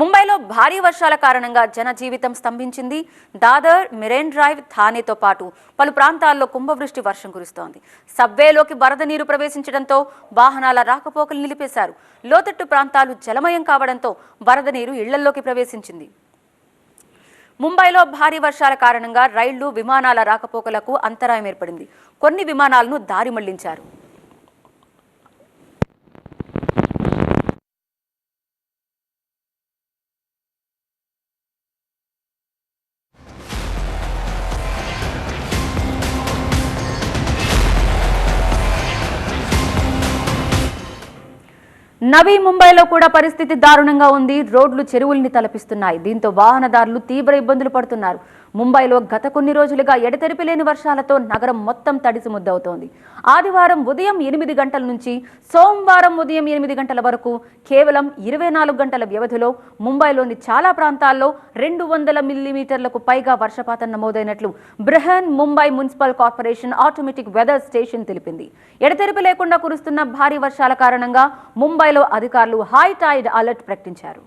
ముంబైలో భారీ వర్షాల కారణంగా జనజీవితం స్తంభించింది. దాదర్ మిరెన్ డ్రైవ్ థానేతో పాటు పలు ప్రాంతాల్లో కుంభవృష్టి వర్షం కురుస్తోంది. సబ్వేలోకి వరద నీరు ప్రవేశించడంతో వాహనాల రాకపోకలు నిలిపేశారు. లోతట్టు ప్రాంతాలు జలమయం కావడంతో వరద నీరు ఇళ్ళల్లోకి ప్రవేశించింది. ముంబైలో భారీ వర్షాల కారణంగా రైళ్ళు విమానాల రాకపోకలకు అంతరాయం ఏర్పడింది. కొన్ని విమానాలను దారి మళ్ళించారు. నవీ ముంబైలో కూడా పరిస్థితి దారుణంగా ఉంది. రోడ్లు చెరువుల్ని తలపిస్తున్నాయి. దీంతో వాహనదారులు తీవ్ర ఇబ్బందులు పడుతున్నారు. ముంబైలో గత కొన్ని రోజులుగా ఎడతెరిపి లేని వర్షాలతో నగరం మొత్తం తడిసి ముద్దవుతోంది. ఆదివారం ఉదయం ఎనిమిది గంటల నుంచి సోమవారం ఉదయం ఎనిమిది గంటల వరకు కేవలం ఇరవై నాలుగు గంటల వ్యవధిలో ముంబైలోని చాలా ప్రాంతాల్లో రెండు వందల మిల్లీమీటర్లకు పైగా వర్షపాతం నమోదైనట్లు Brihan Mumbai municipal corporation automatic weather station తెలిపింది. ఎడతెరిపి లేకుండా కురుస్తున్న భారీ వర్షాల కారణంగా ముంబై ముంబైలో అధికారులు హై టైడ్ అలర్ట్ ప్రకటించారు.